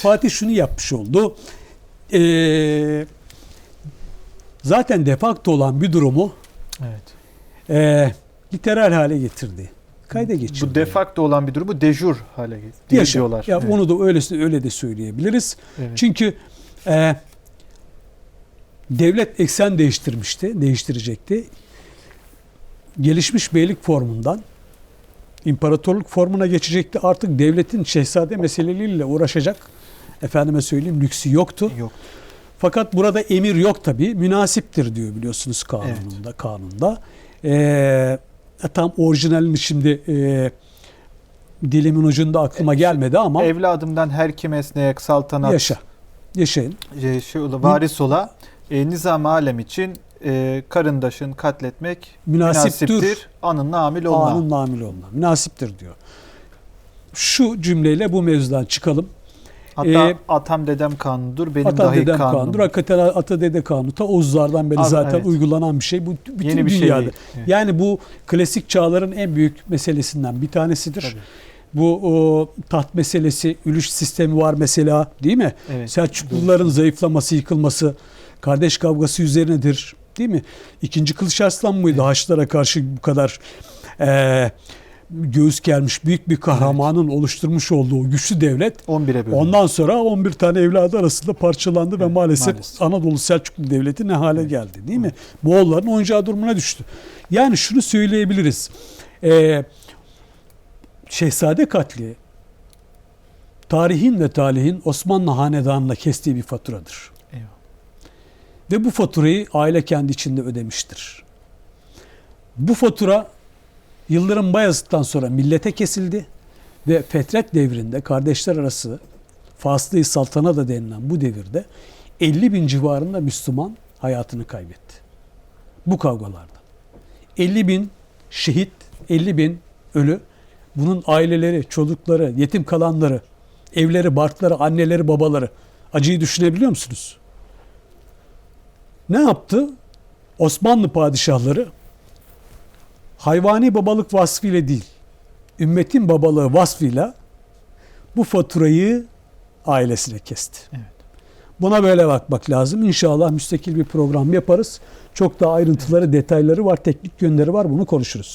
Fatih şunu yapmış oldu. Ee, zaten defakto olan bir durumu Evet. e, literal hale getirdi. Kayda geçirdi. Bu defakto olan bir durumu dejur hale getirdi diyorlar. Ya evet. onu da öyle öyle de söyleyebiliriz. Evet. Çünkü e, devlet eksen değiştirmişti, değiştirecekti. Gelişmiş beylik formundan imparatorluk formuna geçecekti. Artık devletin şehzade meseleleriyle uğraşacak efendime söyleyeyim lüksü yoktu. Yok. Fakat burada emir yok tabi. Münasiptir diyor biliyorsunuz kanununda. kanunda. Ee, tam orijinalini şimdi e, dilimin ucunda aklıma gelmedi ama Evladımdan her kim esneyek saltanat yaşa. Yaşayın. e, şey ola, varis ola e, nizam alem için e, karındaşın katletmek Münasiptir. münasiptir. Anın namil olma. Anın namil olma. Münasiptir diyor. Şu cümleyle bu mevzudan çıkalım. Hatta Ee, atam dedem kanunudur benim Ata dahi dedem kanunum. Hakikaten ata dede kanunu ta Oğuzlardan beri Az- zaten evet. uygulanan bir şey. Bu bütün Yeni bir şey dünyada. değil. Evet. Yani bu klasik çağların en büyük meselesinden bir tanesidir. Tabii. Bu o, taht meselesi, ülüş sistemi var mesela değil mi? Evet. Selçukluların zayıflaması, yıkılması, kardeş kavgası üzerinedir değil mi? İkinci Kılıç Arslan mıydı Haçlara karşı bu kadar eee göğüs gelmiş büyük bir kahramanın oluşturmuş olduğu güçlü devlet 11'e bölündü. ondan sonra 11 tane evladı arasında parçalandı ve Evet, maalesef, maalesef. Anadolu Selçuklu Devleti ne hale geldi değil mi? Moğolların oyuncağı durumuna düştü. Yani şunu söyleyebiliriz. Ee, Şehzade katli tarihin ve talihin Osmanlı hanedanına kestiği bir faturadır. Eyvallah. Ve bu faturayı aile kendi içinde ödemiştir. Bu fatura Yıldırım Bayezid'den sonra millete kesildi ve Fetret devrinde kardeşler arası Faslı-i Saltana da denilen bu devirde 50 bin civarında Müslüman hayatını kaybetti. Bu kavgalarda. 50 bin şehit, 50 bin ölü. Bunun aileleri, çocukları, yetim kalanları, evleri, barkları, anneleri, babaları. Acıyı düşünebiliyor musunuz? Ne yaptı? Osmanlı padişahları hayvani babalık vasfıyla değil, ümmetin babalığı vasfıyla bu faturayı ailesine kesti. Evet. Buna böyle bakmak lazım. İnşallah müstakil bir program yaparız. Çok daha ayrıntıları, detayları var, teknik yönleri var. Bunu konuşuruz.